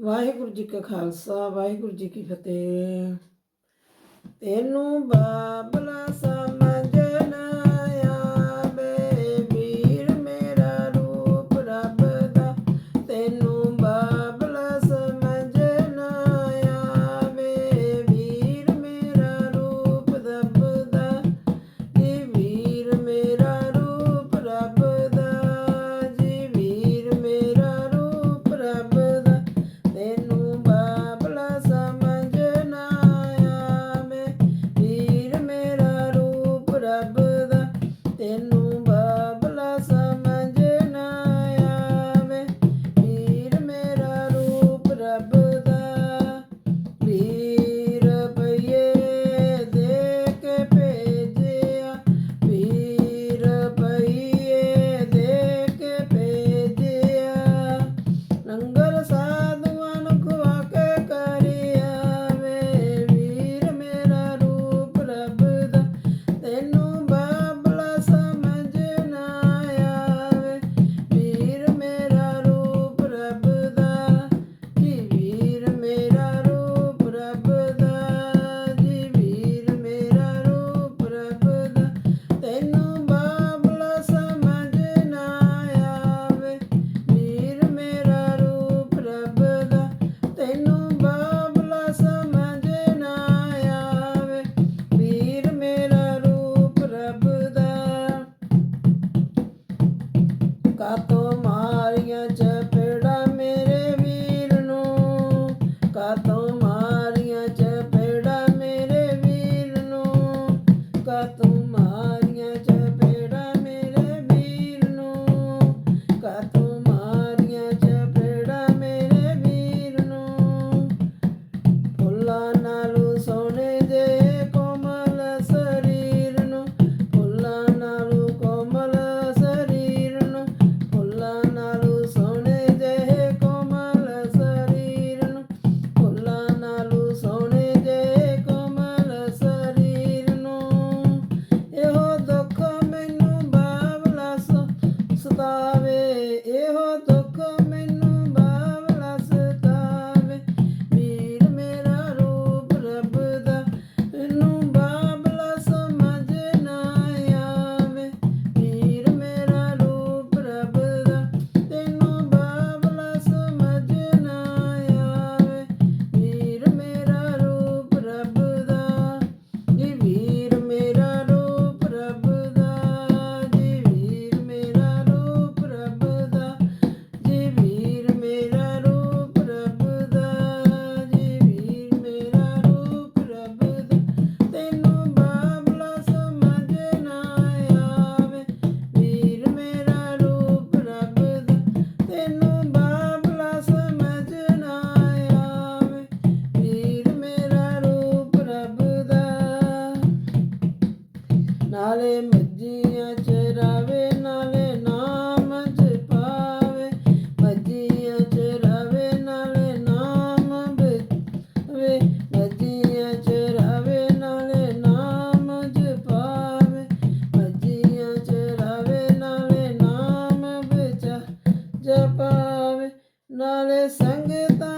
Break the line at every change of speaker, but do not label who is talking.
ਵਾਹਿਗੁਰੂ ਜੀ ਕਾ ਖਾਲਸਾ ਵਾਹਿਗੁਰੂ ਜੀ ਕੀ ਫਤਿਹ। ਤੈਨੂੰ ਬਾਬਲਾ 能够的说 তোমার গেছে ਨਾਲੇ ਮੱਜੀਆਂ ਨਾਲੇ ਨਾਮ ਜਪਾਵੇ ਮੱਜੀਆਂ ਚਰਾਵੇ ਨਾਲੇ ਨਾਮ ਬਵੇ ਮੱਜੀਆਂ ਚਰਾਵੇ ਨਾਲੇ ਨਾਮ ਜਪਾਵੇ ਮੱਜੀਆਂ ਚਰਾਵੇ ਨਾਲੇ ਨਾਮ ਜਪਾਵੇ। ਨਾਲੇ ਸੰਗਤਾਂ